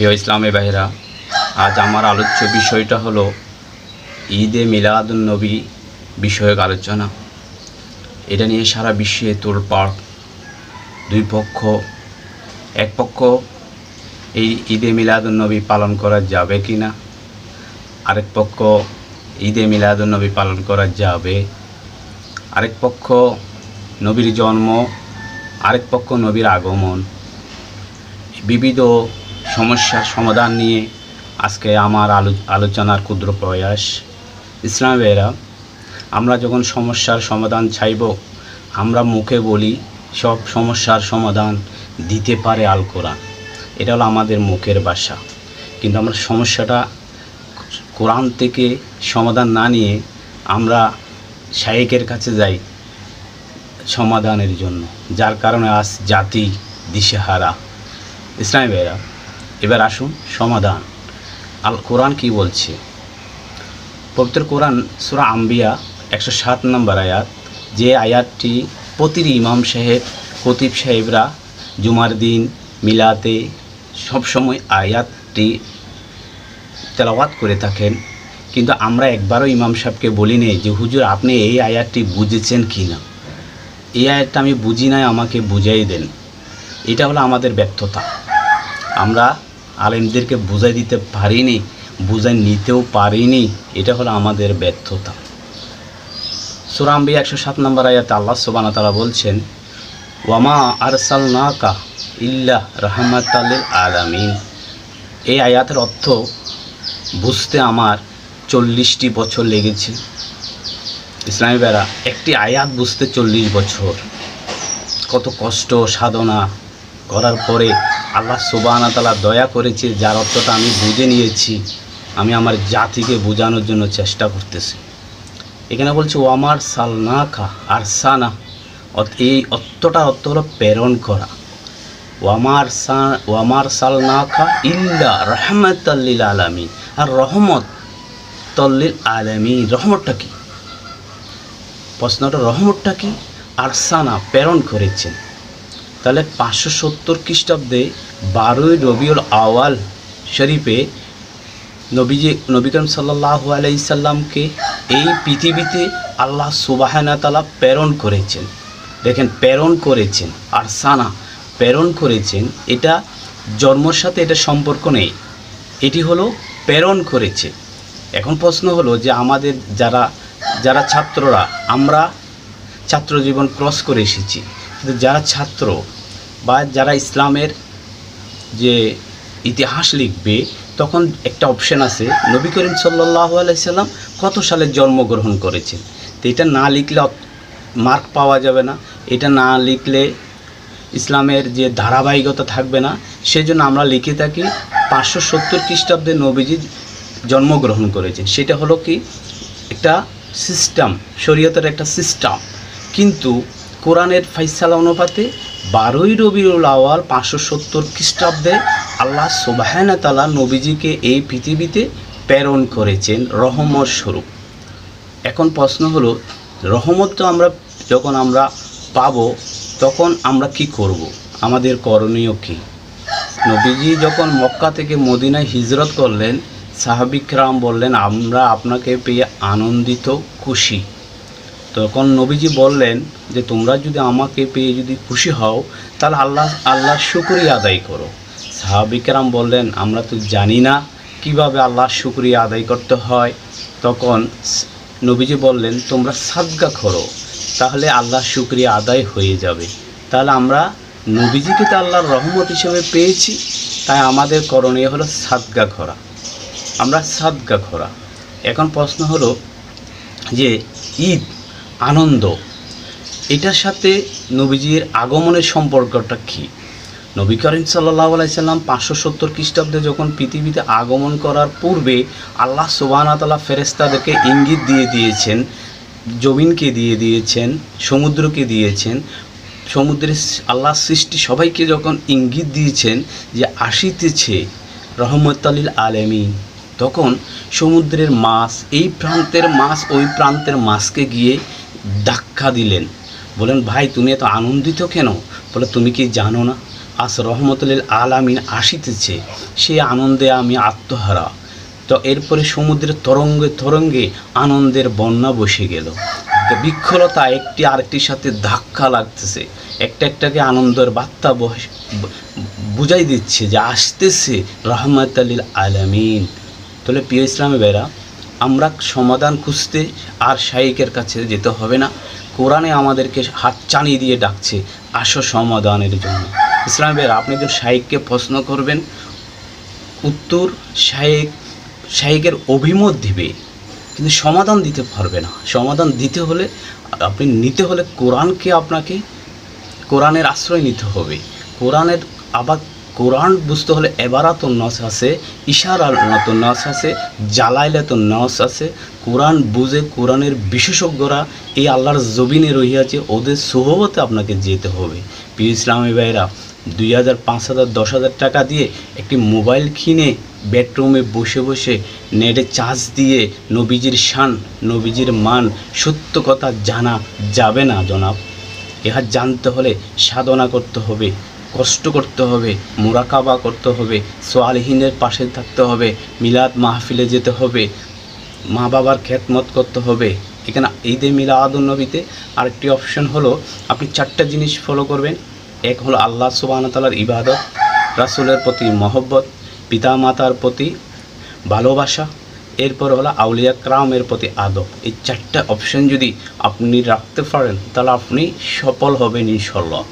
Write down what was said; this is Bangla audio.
প্রিয় ইসলামী বাহিরা আজ আমার আলোচ্য বিষয়টা হলো ঈদে মিলাদুন নবী বিষয়ক আলোচনা। এটা নিয়ে সারা বিশ্বে তোলপাড় দুই পক্ষ, এক পক্ষ এই ঈদে মিলাদুন নবী পালন করা যাবে কি না আরেক পক্ষ ঈদে মিলাদুন নবী পালন করা যাবে, আরেক পক্ষ নবীর জন্ম, আরেক পক্ষ নবীর আগমন। বিবিধ সমস্যার সমাধান নিয়ে আজকে আমার আলো, আলোচনার ক্ষুদ্র প্রয়াস। ইসলাম ভাইয়েরা, আমরা যখন সমস্যার সমাধান চাইব, আমরা মুখে বলি, সব সমস্যার সমাধান দিতে পারে আল কোরআন। এটা হলো আমাদের মুখের বাসা কিন্তু আমরা সমস্যাটা কোরআন থেকে সমাধান না নিয়ে আমরা শায়েকের কাছে যাই সমাধানের জন্য, যার কারণে আজ জাতি দিশেহারা। ইসলামী ভাইরা এবার আসুন সমাধান। আল কোরআন কি বলছে? পবিত্র কোরআন সুরা আম্বিয়া, একশো সাত নম্বর আয়াত। যে আয়াতটি প্রতিটি ইমাম সাহেব, খতিব সাহেবরা জুমার দিন, মিলাতে সবসময় আয়াতটি তেলাওয়াত করে থাকেন। কিন্তু আমরা একবারও ইমাম সাহেবকে বলি নেই যে, হুজুর, আপনি এই আয়াতটি বুঝেছেন কি না? এই আয়াতটা আমি বুঝি নাই, আমাকে বুঝাই দেন। এটা হলো আমাদের ব্যর্থতা। আমরা আলেমদেরকে বুঝাই দিতে পারিনি, বুঝাই নিতেও পারিনি, এটা হলো আমাদের ব্যর্থতা। সুরাম্বি একশো সাত নম্বর আয়াতে আল্লাহ সুবানা তারা বলছেন, ওয়ামা আরসাল নাকা ইল্লা রহমত আলামিন। এই আয়াতের অর্থ, বুঝতে আমার চল্লিশটি বছর লেগেছে। ইসলামী বেড়া একটি আয়াত বুঝতে চল্লিশ বছর। কত কষ্ট, সাধনা করার পরে আল্লাহ সুবাহানা তালা দয়া করেছে, যার অর্থটা আমি বুঝে নিয়েছি, আমি আমার জাতিকে বোঝানোর জন্য চেষ্টা করতেছি। এখানে বলছে, ওয়ামার সালনাকা আর সানা এই অর্থটা অর্থ হলো প্রেরণ করা। ওয়ামার সা, ওয়ামার সালনাকা ইল্লা রহমত আল্লিল আলমী আর রহমত তল্লিল আলমী রহমতটা কি? প্রশ্নটা, রহমতটা কি? আরসানা প্রেরণ করেছেন। তাহলে পাঁচশো সত্তর খ্রিস্টাব্দে বারোই রবিউল আওয়াল শরীফে নবীজি, নবী করিম সাল্লাহ আলাইসাল্লামকে এই পৃথিবীতে আল্লাহ সুবাহানা তালা প্রেরণ করেছেন। দেখেন, প্রেরণ করেছেন আর সানা প্রেরণ করেছেন, এটা জন্মর সাথে এটা সম্পর্ক নেই। এটি হলো প্রেরণ করেছে। এখন প্রশ্ন হলো যে আমাদের যারা যারা ছাত্ররা, আমরা ছাত্র জীবন ক্রস করে এসেছি। যারা ছাত্র বা যারা ইসলামের যে ইতিহাস লিখবে, তখন একটা অপশন আছে। নবী করিম সাল্লাহ আলাইসাল্লাম কত সালে জন্মগ্রহণ করেছেন? তো এটা না লিখলে মার্ক পাওয়া যাবে না। এটা না লিখলে ইসলামের যে ধারাবাহিকতা থাকবে না। সেজন্য আমরা লিখে থাকি পাঁচশো সত্তর খ্রিস্টাব্দে নবীজি জন্মগ্রহণ করেছেন। সেটা হলো কি? একটা সিস্টেম শরীয়তের একটা সিস্টেম কিন্তু কোরআনের ফাইসালা অনুপাতে বারোই রবিউল আওয়াল পাঁচশো সত্তর খ্রিস্টাব্দে আল্লাহ সুবাহানা তালা নবীজিকে এই পৃথিবীতে প্রেরণ করেছেন রহমত স্বরূপ। এখন প্রশ্ন হলো, রহমত তো আমরা যখন আমরা পাব, তখন আমরা কি করব। আমাদের করণীয় কী? নবীজি যখন মক্কা থেকে মদিনায় হিজরত করলেন সাহাবিকরাম বললেন, আমরা আপনাকে পেয়ে আনন্দিত, খুশি। তখন নবীজি বললেন যে, তোমরা যদি আমাকে পেয়ে যদি খুশি হও, তাহলে আল্লাহ, আল্লাহর শুক্রিয়া আদায় করো। সাহাবিকরাম বললেন, আমরা তো জানি না কীভাবে আল্লাহর শুক্রিয়া আদায় করতে হয়। তখন নবীজি বললেন, তোমরা সাদগা করো, তাহলে আল্লাহর শুক্রিয়া আদায় হয়ে যাবে। তাহলে আমরা নবীজিকে তো আল্লাহর রহমত হিসেবে পেয়েছি, তাই আমাদের করণীয় হলো সাদগা করা। আমরা সাদগা করা। এখন প্রশ্ন হলো যে, ঈদ আনন্দ। এটার সাথে নবীজির আগমনের সম্পর্কটা কী? নবী করিম সাল্লাহ আলাইসাল্লাম পাঁচশো সত্তর খ্রিস্টাব্দে যখন পৃথিবীতে আগমন করার পূর্বে আল্লাহ সুবাহতালা ফেরেস্তাদেরকে ইঙ্গিত দিয়ে দিয়েছেন, জমিনকে দিয়ে দিয়েছেন, সমুদ্রকে দিয়েছেন। সমুদ্রের আল্লাহ সৃষ্টি সবাইকে যখন ইঙ্গিত দিয়েছেন যে আসিতেছে রহমত আলীল আলেমিন, তখন সমুদ্রের মাছ, এই প্রান্তের মাছ, ওই প্রান্তের মাছকে গিয়ে ধাক্কা দিলেন। বলেন ভাই, তুমি এত আনন্দিত কেন? বলে, তুমি কি জানো না, আজ রহমতুল্লিল আলামিন আসিতেছে সেই আনন্দে আমি আত্মহারা। তো এরপরে সমুদ্রের তরঙ্গে তরঙ্গে আনন্দের বন্যা বসে গেল। বিক্ষলতা একটি আরেকটির সাথে ধাক্কা লাগতেছে। একটা একটাকে আনন্দের বার্তা বুঝাই দিচ্ছে যে, আসতেছে রহমত আলীল আলামিন তাহলে প্রিয় ইসলামী ভাইরা আমরা সমাধান খুঁজতে আর শাইকের কাছে যেতে হবে না। কোরআনে আমাদেরকে হাত চানিয়ে দিয়ে ডাকছে, আসো সমাধানের জন্য। ইসলামী ভাইরা আপনি যখন শাইককে প্রশ্ন করবেন, উত্তর শাইক শাইকের অভিমত দিবে, কিন্তু সমাধান দিতে পারবে না। সমাধান দিতে হলে, আপনি নিতে হলে কোরআনকে আপনাকে, কোরআনের আশ্রয় নিতে হবে। কোরআনের আবার কোরআন বুঝতে হলে এবারাত নস আছে, ইশারার মতো নস আছে তো নস আছে। কোরআন বুঝে কোরআনের বিশেষজ্ঞরা এই আল্লাহর জবিনে রহিয়াছে, ওদের সোহবতে আপনাকে যেতে হবে। প্রিয় ইসলামী ভাইরা দুই হাজার, পাঁচ হাজার, দশ হাজার টাকা দিয়ে একটি মোবাইল কিনে বেডরুমে বসে বসে নেটে চার্জ দিয়ে নবীজির শান, নবীজির মান সত্য কথা জানা যাবে না জনাব। ইহা জানতে হলে সাধনা করতে হবে। কষ্ট করতে হবে, মুরাকাবা করতে হবে, সোয়ালহীনের পাশে থাকতে হবে, মিলাদ মাহফিলে যেতে হবে মা বাবার খ্যাতমত করতে হবে। এখানে ঈদে মিলাদুল নবীতে আরেকটি অপশন হলো, আপনি চারটা জিনিস ফলো করবেন। এক হলো আল্লাহ সুবাহতালার ইবাদত, রাসুলের প্রতি মহব্বত পিতা মাতার প্রতি ভালোবাসা, এরপর হলো আউলিয়া ক্রামের প্রতি আদব। এই চারটা অপশন যদি আপনি রাখতে পারেন, তাহলে আপনি সফল হবেন ইনশাল্লাহ